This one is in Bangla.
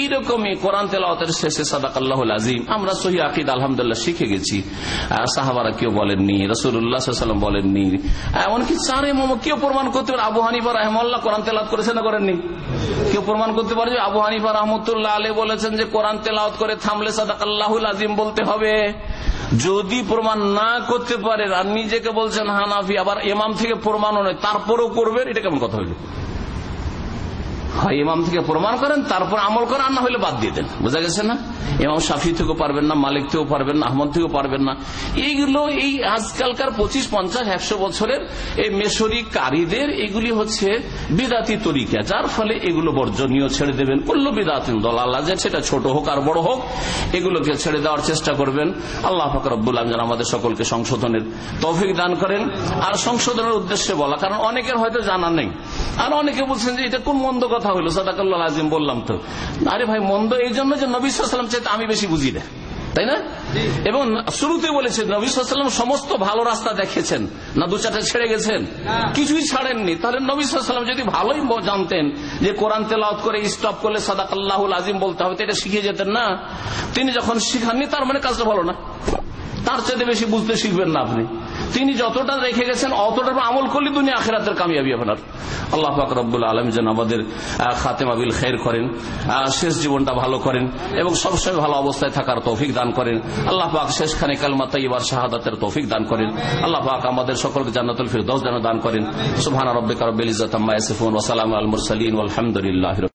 এইরকমই কোরআন তেলাওয়াতের শেষে সাদাকাল্লাহ আজিম। আমরা সহি আকিদ আলহামদুল্লাহ শিখে গেছি। সাহাবারা কেউ বলেননি রসুল্লাহাম বলেননি। এমনকি চারে মোম কেউ প্রমাণ করতে পারে, আবু হানিফা রহমাল্লাহ কোরআন তেলাওয়াত করেছে না করেননি? কেউ প্রমাণ করতে পারে যে আবু হানিফা রহমতুল্লাহ আলী বলেছেন যে কোরআন তেলাওয়াত করে থামলে সাদাকাল্লাহুল আজিম বলতে হবে। যদি প্রমাণ না করতে পারে আর নিজেকে বলছেন হানাফি, আবার এমাম থেকে প্রমাণও নয় তারপরেও করবেন, এটা কেমন কথা হইল? হয়, ইমাম থেকে প্রমাণ করেন, তারপর আমল করেন না হলে বাদ দিয়ে দেন। বোঝা গেছে না? ইমাম সাফি থেকেও পারবেন না, মালিক থেকেও পারবেন না, আহমদ থেকেও পারবেন না। এইগুলো, এই আজকালকার পঁচিশ, পঞ্চাশ, একশো বছরের এই মেসরি কারীদের এগুলি হচ্ছে বিদাতি তরিকা, যার ফলে এগুলো বর্জনীয় ছেড়ে দেবেন। করল বিদাতিন দল আল্লাহ সেটা ছোট হোক আর বড় হোক, এগুলোকে ছেড়ে দেওয়ার চেষ্টা করবেন। আল্লাহ ফকরবুল যেন আমাদের সকলকে সংশোধনের তৌফিক দান করেন। আর সংশোধনের উদ্দেশ্যে বলা, কারণ অনেকের হয়তো জানা নেই আর অনেকে বলছেন যে এটা কোন মন্দ কথা হলো সাদাকাল্লাহ আজিম বললাম তো। আরে ভাই মন্দ এই জন্য যে নবী সাল্লাম চাইতে আমি বেশি বুঝি না। তাই না? এবং শুরুতে বলেছে নবী সাল্লাম সমস্ত ভালো রাস্তা দেখেছেন। না দু চারটে ছেড়ে গেছেন। কিছুই ছাড়েননি। তাহলে নবী সাল্লাম যদি ভালোই জানতেন যে কোরআন তেলাওত করে স্টপ করলে সাদাকাল্লাহ আজিম বলতে হবে এটা শিখিয়ে যেতেন না। তিনি যখন শিখাননি তার মানে কাজটা ভালো না। তার চাইতে বেশি বুঝতে শিখবেন না আপনি। তিনি যতটা রেখে গেছেন, অতটা আমল করলে দুনিয়া আখেরাতের কামিয়াবি আপনার। আল্লাহ ফাকরুল আলম যেন আমাদের খাতেমাবিল খের করেন শেষ জীবনটা ভালো করেন এবং সবসময় ভালো অবস্থায় থাকার তৌফিক দান করেন। আল্লাহ পাক শেষখানে কালমা তাইবার শাহাদাতের তৌফিক দান করেন। আল্লাহ পাক আমাদের সকলকে জান্নাতুল ফিরদৌস যেন দান করেন। সুবহান রব্বিকা রব্বিল ইজ্জাতি আম্মা ইয়াসিফুন ওয়া সালামু আল মুরসালিন ওয়ালহামদুলিল্লাহি